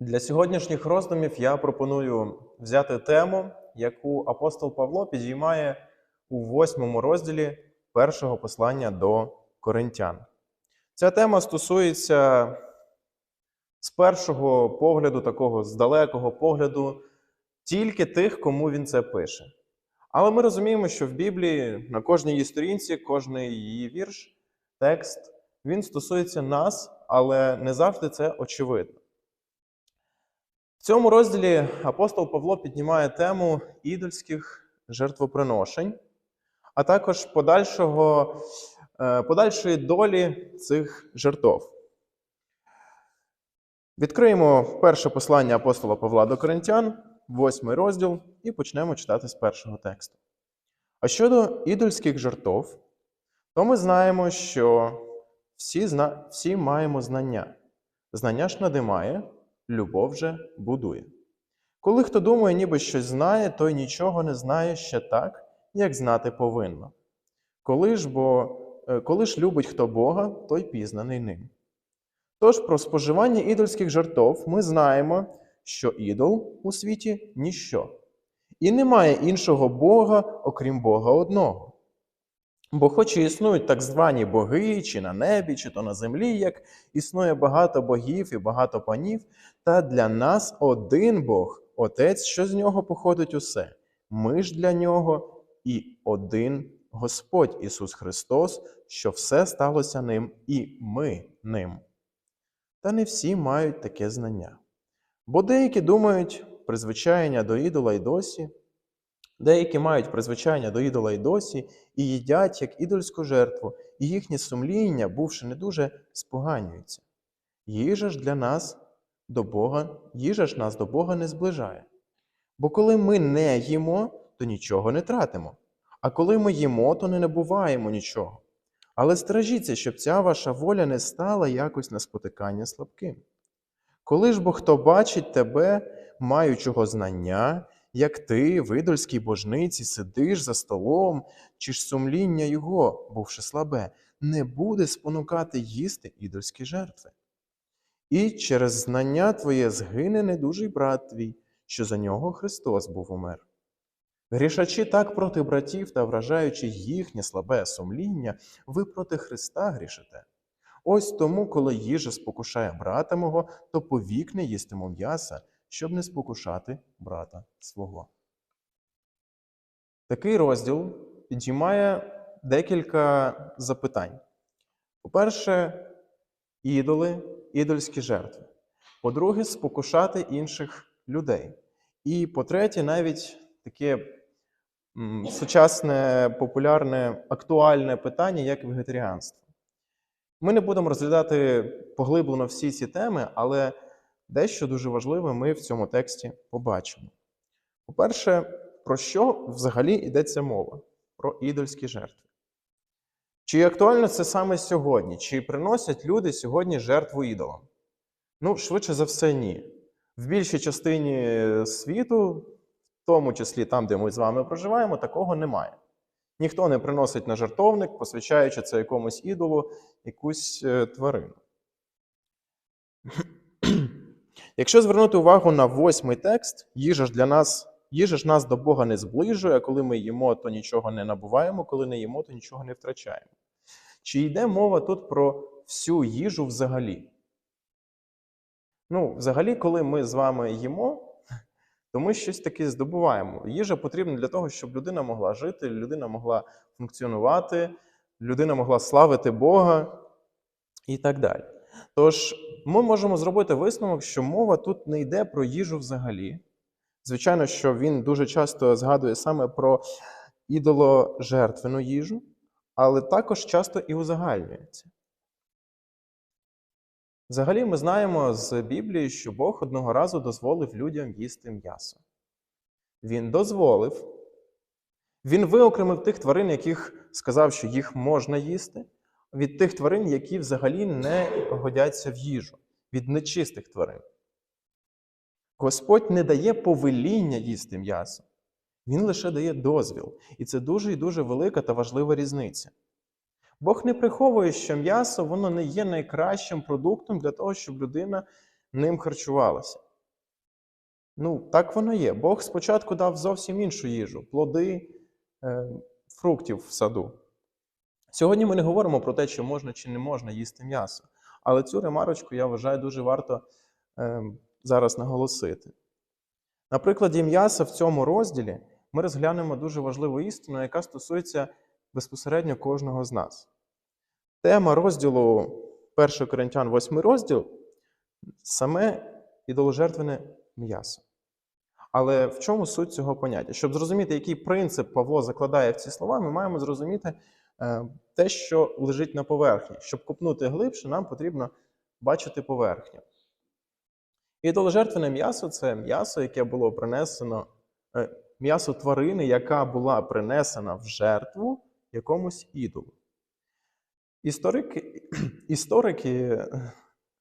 Для сьогоднішніх роздумів я пропоную взяти тему, яку апостол Павло підіймає у восьмому розділі першого послання до коринтян. Ця тема стосується з першого погляду, такого з далекого погляду, тільки тих, кому він це пише. Але ми розуміємо, що в Біблії на кожній її сторінці, кожний її вірш, текст, він стосується нас, але не завжди це очевидно. В цьому розділі апостол Павло піднімає тему ідольських жертвоприношень, а також подальшого, е, подальшої долі цих жертв. Відкриємо перше послання апостола Павла до Коринтян, восьмий розділ, і почнемо читати з першого тексту. А щодо ідольських жертв, то ми знаємо, що всі, зна... всі маємо знання. Знання ж надимає, любов же будує. Коли хто думає, ніби щось знає, той нічого не знає ще так, як знати повинно. Коли ж, бо, е, коли ж любить хто Бога, той пізнаний ним. Тож про споживання ідольських жертв ми знаємо, що ідол у світі ніщо, і немає іншого Бога, окрім Бога одного. Бо, хоч і існують так звані боги, чи на небі, чи то на землі, як існує багато богів і багато панів, та для нас один Бог, Отець, що з нього походить усе. Ми ж для нього і один Господь Ісус Христос, що все сталося ним, і ми ним. Та не всі мають таке знання. Бо деякі думають призвичаєння до ідола й досі, деякі мають призвичаєння до ідола й досі, і їдять як ідольську жертву, і їхнє сумління, бувши не дуже, споганюється. Їжа ж для нас до Бога, їжа ж нас до Бога не зближає. Бо коли ми не їмо, то нічого не тратимо. А коли ми їмо, то не набуваємо нічого. Але стражіться, щоб ця ваша воля не стала якось на спотикання слабким. Коли ж бо хто бачить тебе, маючого знання, як ти, в ідольській божниці, сидиш за столом, чи ж сумління його, бувши слабе, не буде спонукати їсти ідольські жертви. І через знання твоє згине недужий брат твій, що за нього Христос був умер. Грішачі так проти братів та вражаючи їхнє слабе сумління, ви проти Христа грішите. Ось тому, коли їжа спокушає брата мого, то повік не їстимо м'яса, щоб не спокушати брата свого. Такий розділ підіймає декілька запитань. По-перше, ідоли, ідольські жертви. По-друге, спокушати інших людей. І по-третє, навіть таке сучасне, популярне, актуальне питання, як вегетаріанство. Ми не будемо розглядати поглиблено всі ці теми, але дещо дуже важливе ми в цьому тексті побачимо. По-перше, про що взагалі йдеться мова? Про ідольські жертви. Чи актуально це саме сьогодні? Чи приносять люди сьогодні жертву ідолам? Ну, швидше за все, ні. В більшій частині світу, в тому числі там, де ми з вами проживаємо, такого немає. Ніхто не приносить на жертовник, посвячаючи це якомусь ідолу, якусь е, тварину. Якщо звернути увагу на восьмий текст, їжа ж для нас, їжа ж нас до Бога не зближує, а коли ми їмо, то нічого не набуваємо, коли не їмо, то нічого не втрачаємо. Чи йде мова тут про всю їжу взагалі? Ну, взагалі, коли ми з вами їмо, то ми щось таке здобуваємо. Їжа потрібна для того, щоб людина могла жити, людина могла функціонувати, людина могла славити Бога і так далі. Тож, ми можемо зробити висновок, що мова тут не йде про їжу взагалі. Звичайно, що він дуже часто згадує саме про ідоложертвену їжу, але також часто і узагальнюється. Взагалі, ми знаємо з Біблії, що Бог одного разу дозволив людям їсти м'ясо. Він дозволив, він виокремив тих тварин, яких сказав, що їх можна їсти, від тих тварин, які взагалі не годяться в їжу, від нечистих тварин. Господь не дає повеління їсти м'ясо, Він лише дає дозвіл. І це дуже і дуже велика та важлива різниця. Бог не приховує, що м'ясо воно не є найкращим продуктом для того, щоб людина ним харчувалася. Ну, так воно є. Бог спочатку дав зовсім іншу їжу плоди е, фруктів в саду. Сьогодні ми не говоримо про те, чи можна чи не можна їсти м'ясо. Але цю ремарочку, я вважаю, дуже варто е, зараз наголосити. На прикладі м'яса в цьому розділі ми розглянемо дуже важливу істину, яка стосується безпосередньо кожного з нас. Тема розділу 1 Коринтян, 8 розділ саме ідоложертвене м'ясо. Але в чому суть цього поняття? Щоб зрозуміти, який принцип Павло закладає в ці слова, ми маємо зрозуміти те, що лежить на поверхні. Щоб купнути глибше, нам потрібно бачити поверхню. Ідоложертвене м'ясо це м'ясо, яке було принесено, е, м'ясо тварини, яка була принесена в жертву якомусь ідолу. Історики, історики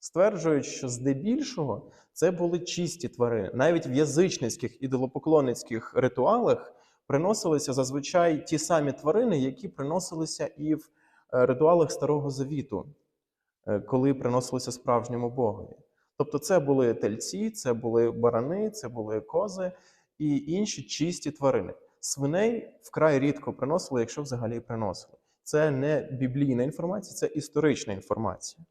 стверджують, що здебільшого це були чисті тварини. Навіть в язичницьких ідолопоклонницьких ритуалах приносилися зазвичай ті самі тварини, які приносилися і в е, ритуалах Старого Завіту, е, коли приносилися справжньому Богові. Тобто, це були тельці, це були барани, це були кози і інші чисті тварини. Свиней вкрай рідко приносили, якщо взагалі приносили. Це не біблійна інформація, це історична інформація.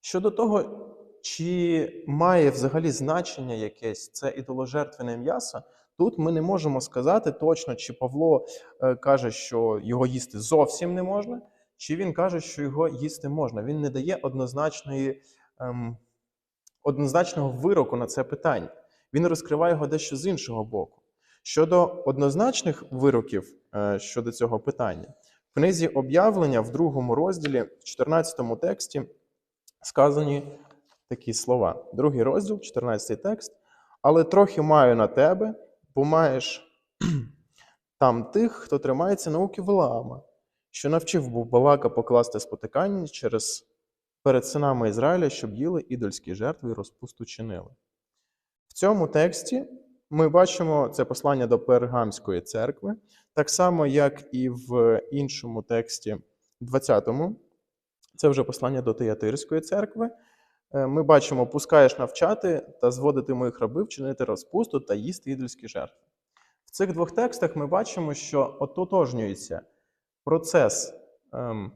Щодо того, чи має взагалі значення якесь це ідоложертвене м'ясо, тут ми не можемо сказати точно, чи Павло е, каже, що його їсти зовсім не можна, чи він каже, що його їсти можна. Він не дає однозначної, ем, однозначного вироку на це питання. Він розкриває його дещо з іншого боку. Щодо однозначних вироків е, щодо цього питання, в книзі об'явлення в другому розділі, в 14 тексті, сказані такі слова. Другий розділ, 14 текст. Але трохи маю на тебе, бо маєш там тих, хто тримається науки Валаама, що навчив Балака покласти спотикання через перед синами Ізраїля, щоб їли ідольські жертви і розпусту чинили. В цьому тексті ми бачимо це послання до Пергамської церкви, так само, як і в іншому тексті, 20-му, це вже послання до Теятирської церкви. Е, Ми бачимо, пускаєш навчати та зводити моїх рабів, чинити розпусту та їсти ідольські жертви. В цих двох текстах ми бачимо, що ототожнюється процес, ем,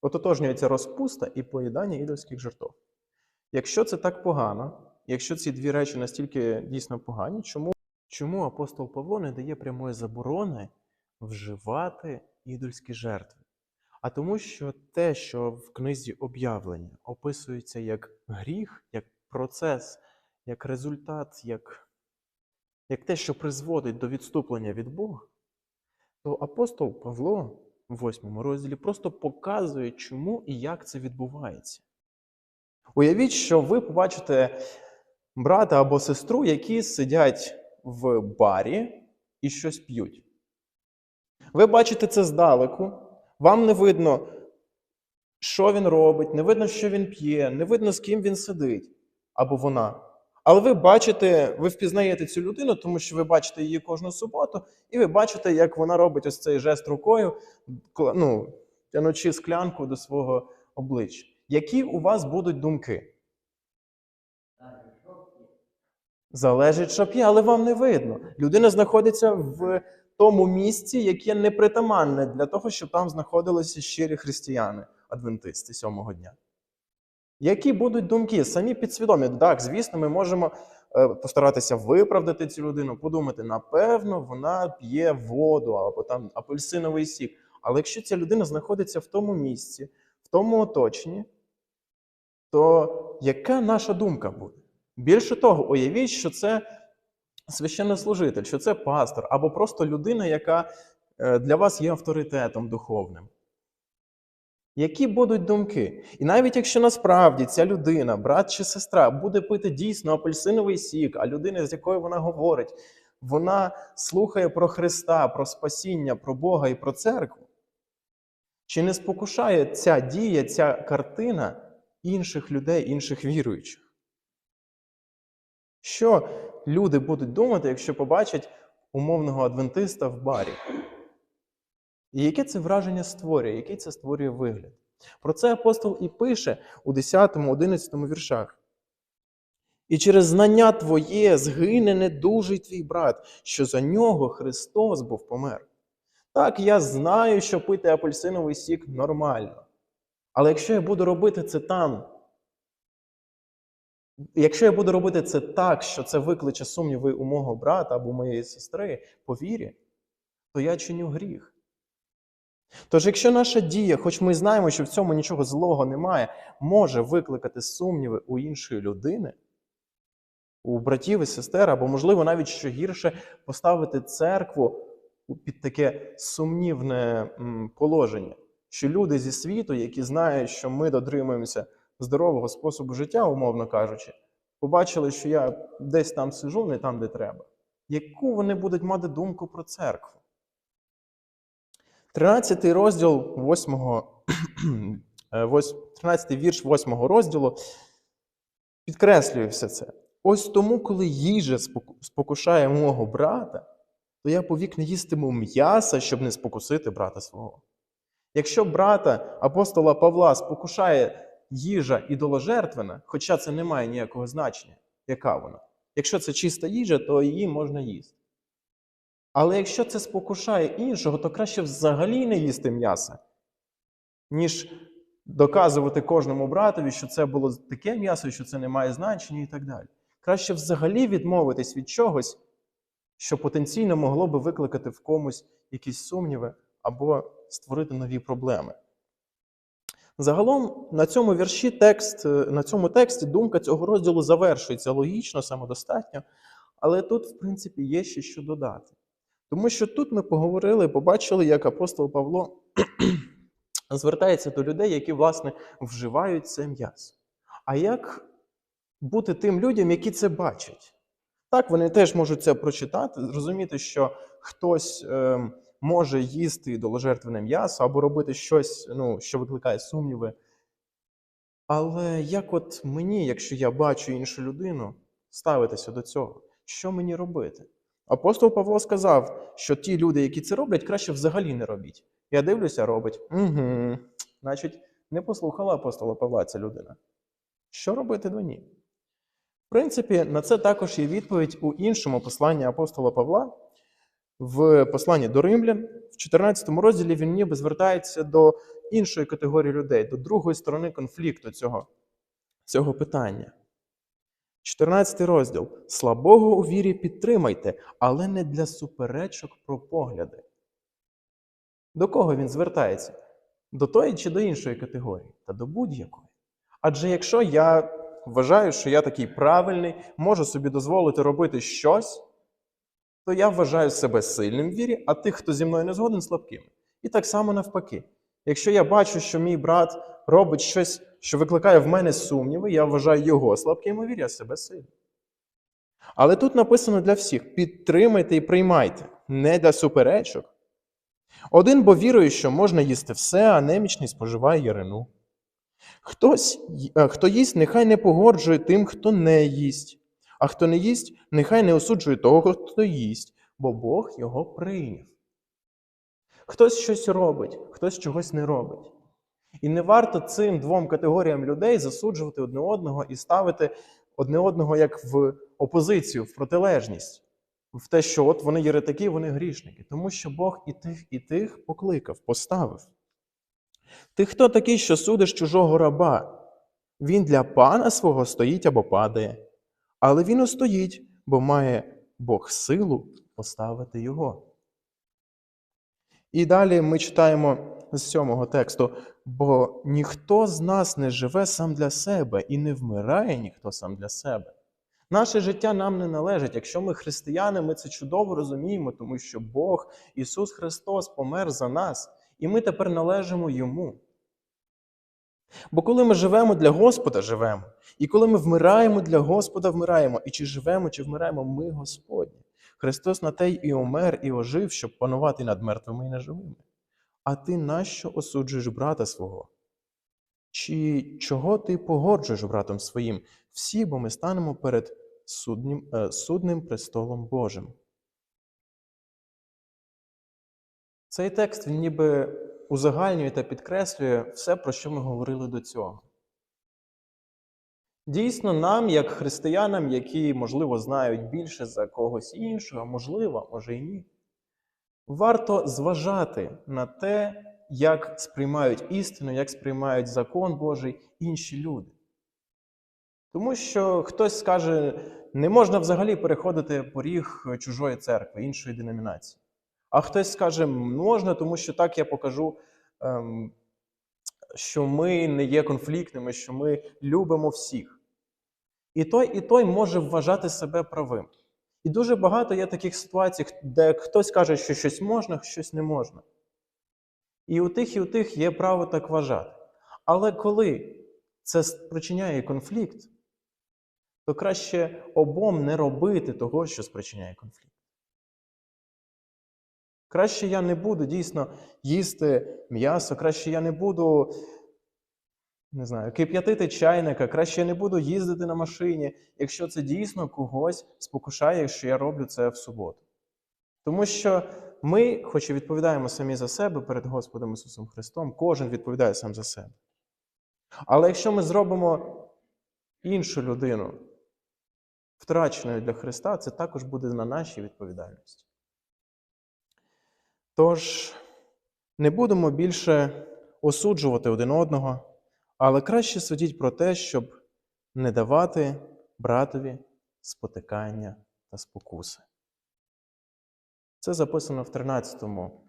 ототожнюється розпуста і поїдання ідольських жертв. Якщо це так погано, якщо ці дві речі настільки дійсно погані, чому, чому апостол Павло не дає прямої заборони вживати ідольські жертви? А тому, що те, що в книзі об'явлення описується як гріх, як процес, як результат, як, як те, що призводить до відступлення від Бога, то апостол Павло в восьмому розділі просто показує, чому і як це відбувається. Уявіть, що ви побачите брата або сестру, які сидять в барі і щось п'ють. Ви бачите це здалеку, вам не видно, що він робить, не видно, що він п'є, не видно, з ким він сидить або вона. Але ви бачите, ви впізнаєте цю людину, тому що ви бачите її кожну суботу, і ви бачите, як вона робить ось цей жест рукою, ну, тянучи склянку до свого обличчя. Які у вас будуть думки? Залежить, що п'є, але вам не видно. Людина знаходиться в тому місці, яке непритаманне для того, щоб там знаходилися щирі християни, адвентисти сьомого дня. Які будуть думки? Самі підсвідомі. Так, звісно, ми можемо е, постаратися виправдати цю людину, подумати, напевно, вона п'є воду або там апельсиновий сік. Але якщо ця людина знаходиться в тому місці, в тому оточенні, то яка наша думка буде? Більше того, уявіть, що це священнослужитель, що це пастор, або просто людина, яка е, для вас є авторитетом духовним. Які будуть думки? І навіть якщо насправді ця людина, брат чи сестра, буде пити дійсно апельсиновий сік, а людина, з якою вона говорить, вона слухає про Христа, про спасіння, про Бога і про церкву, чи не спокушає ця дія, ця картина інших людей, інших віруючих? Що люди будуть думати, якщо побачать умовного адвентиста в барі? І яке це враження створює, який це створює вигляд? Про це апостол і пише у 10-11 віршах. І через знання твоє згине недужий твій брат, що за нього Христос був помер. Так, я знаю, що пити апельсиновий сік нормально. Але якщо я буду робити це там, якщо я буду робити це так, що це викличе сумніви у мого брата або моєї сестри по вірі, то я чиню гріх. Тож, якщо наша дія, хоч ми знаємо, що в цьому нічого злого немає, може викликати сумніви у іншої людини, у братів і сестер, або, можливо, навіть що гірше, поставити церкву під таке сумнівне положення, що люди зі світу, які знають, що ми дотримуємося здорового способу життя, умовно кажучи, побачили, що я десь там сижу, не там, де треба. Яку вони будуть мати думку про церкву? 13 розділ 8, 13 вірш 8 розділу підкреслює все це. Ось тому, коли їжа спокушає мого брата, то я повік не їстиму м'яса, щоб не спокусити брата свого. Якщо брата апостола Павла спокушає їжа ідоложертвена, хоча це не має ніякого значення, яка вона. Якщо це чиста їжа, то її можна їсти. Але якщо це спокушає іншого, то краще взагалі не їсти м'яса, ніж доказувати кожному братові, що це було таке м'ясо, що це не має значення і так далі. Краще взагалі відмовитись від чогось, що потенційно могло би викликати в комусь якісь сумніви або створити нові проблеми. Загалом на цьому вірші текст, е, на цьому тексті думка цього розділу завершується логічно, самодостатньо, але тут, в принципі, є ще що додати. Тому що тут ми поговорили, побачили, як апостол Павло звертається до людей, які, власне, вживають це м'ясо. А як бути тим людям, які це бачать? Так, вони теж можуть це прочитати, зрозуміти, що хтось е, може їсти ідоложертвене м'ясо або робити щось, ну, що викликає сумніви. Але як от мені, якщо я бачу іншу людину, ставитися до цього? Що мені робити? Апостол Павло сказав, що ті люди, які це роблять, краще взагалі не робіть. Я дивлюся, робить. Угу. Значить, не послухала апостола Павла ця людина. Що робити до ній? В принципі, на це також є відповідь у іншому посланні апостола Павла, в посланні до римлян, в 14 розділі він ніби звертається до іншої категорії людей, до другої сторони конфлікту цього, цього питання. 14 розділ. Слабого у вірі підтримайте, але не для суперечок про погляди. До кого він звертається? До тої чи до іншої категорії? Та до будь-якої. Адже якщо я вважаю, що я такий правильний, можу собі дозволити робити щось, то я вважаю себе сильним в вірі, а тих, хто зі мною не згоден, слабкими. І так само навпаки. Якщо я бачу, що мій брат робить щось, що викликає в мене сумніви, я вважаю його слабким у вірі, а себе сильним. Але тут написано для всіх: підтримайте і приймайте, не для суперечок. Один бо вірує, що можна їсти все, а немічний споживає ярину. Хтось, е, хто їсть, нехай не погоджує тим, хто не їсть. А хто не їсть, нехай не осуджує того, хто їсть, бо Бог його прийняв. Хтось щось робить, хтось чогось не робить. І не варто цим двом категоріям людей засуджувати одне одного і ставити одне одного як в опозицію, в протилежність, в те, що от вони єретики, вони грішники. Тому що Бог і тих, і тих покликав, поставив. Ти хто такий, що судиш чужого раба? Він для пана свого стоїть або падає, але він устоїть, бо має Бог силу поставити його. І далі ми читаємо з сьомого тексту: бо ніхто з нас не живе сам для себе і не вмирає ніхто сам для себе. Наше життя нам не належить. Якщо ми християни, ми це чудово розуміємо, тому що Бог, Ісус Христос, помер за нас, і ми тепер належимо Йому. Бо коли ми живемо для Господа, живемо. І коли ми вмираємо для Господа, вмираємо. І чи живемо, чи вмираємо, ми Господні. Христос на те і умер, і ожив, щоб панувати над мертвими і неживими. А ти нащо осуджуєш брата свого? Чи чого ти погоджуєш братом своїм? Всі, бо ми станемо перед суднім, е, судним престолом Божим. Цей текст він ніби узагальнює та підкреслює все, про що ми говорили до цього. Дійсно, нам, як християнам, які, можливо, знають більше за когось іншого, можливо, може і ні, варто зважати на те, як сприймають істину, як сприймають закон Божий інші люди. Тому що хтось скаже, не можна взагалі переходити поріг чужої церкви, іншої деномінації. А хтось скаже, можна, тому що так я покажу, ем, що ми не є конфліктними, що ми любимо всіх. І той, і той може вважати себе правим. І дуже багато є таких ситуацій, де хтось каже, що щось можна, щось не можна. І у тих, і у тих є право так вважати. Але коли це спричиняє конфлікт, то краще обом не робити того, що спричиняє конфлікт. Краще я не буду дійсно їсти м'ясо, краще я не буду не знаю, кип'ятити чайника, краще я не буду їздити на машині, якщо це дійсно когось спокушає, якщо я роблю це в суботу. Тому що ми, хоч і відповідаємо самі за себе перед Господом Ісусом Христом, кожен відповідає сам за себе. Але якщо ми зробимо іншу людину втраченою для Христа, це також буде на нашій відповідальності. Тож не будемо більше осуджувати один одного, але краще судіть про те, щоб не давати братові спотикання та спокуси. Це записано в 13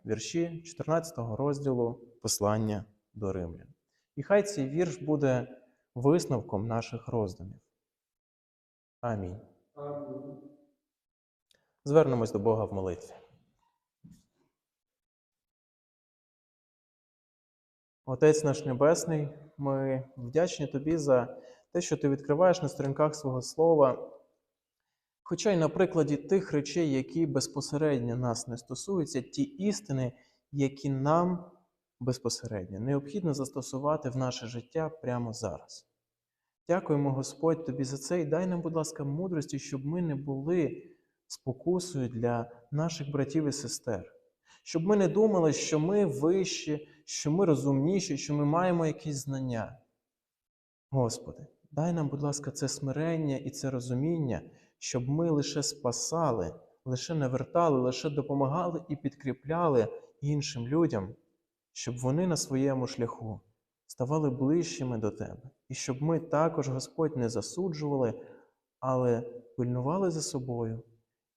вірші 14 розділу послання до римлян. І хай цей вірш буде висновком наших роздумів. Амінь. Звернемось до Бога в молитві. Отець наш Небесний, ми вдячні Тобі за те, що Ти відкриваєш на сторінках свого Слова, хоча й на прикладі тих речей, які безпосередньо нас не стосуються, ті істини, які нам безпосередньо необхідно застосувати в наше життя прямо зараз. Дякуємо, Господь, Тобі за це. І дай нам, будь ласка, мудрості, щоб ми не були спокусою для наших братів і сестер, щоб ми не думали, що ми вищі, що ми розумніші, що ми маємо якісь знання. Господи, дай нам, будь ласка, це смирення і це розуміння, щоб ми лише спасали, лише навертали, лише допомагали і підкріпляли іншим людям, щоб вони на своєму шляху ставали ближчими до Тебе, і щоб ми також, Господь, не засуджували, але пильнували за собою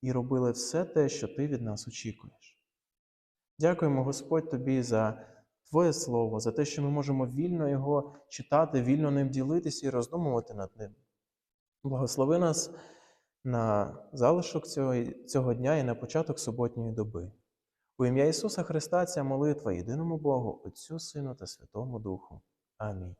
і робили все те, що Ти від нас очікуєш. Дякуємо, Господь, Тобі за Твоє Слово, за те, що ми можемо вільно його читати, вільно ним ділитися і роздумувати над ним. Благослови нас на залишок цього, цього дня і на початок суботньої доби. У ім'я Ісуса Христа ця молитва єдиному Богу, Отцю, Сину та Святому Духу. Амінь.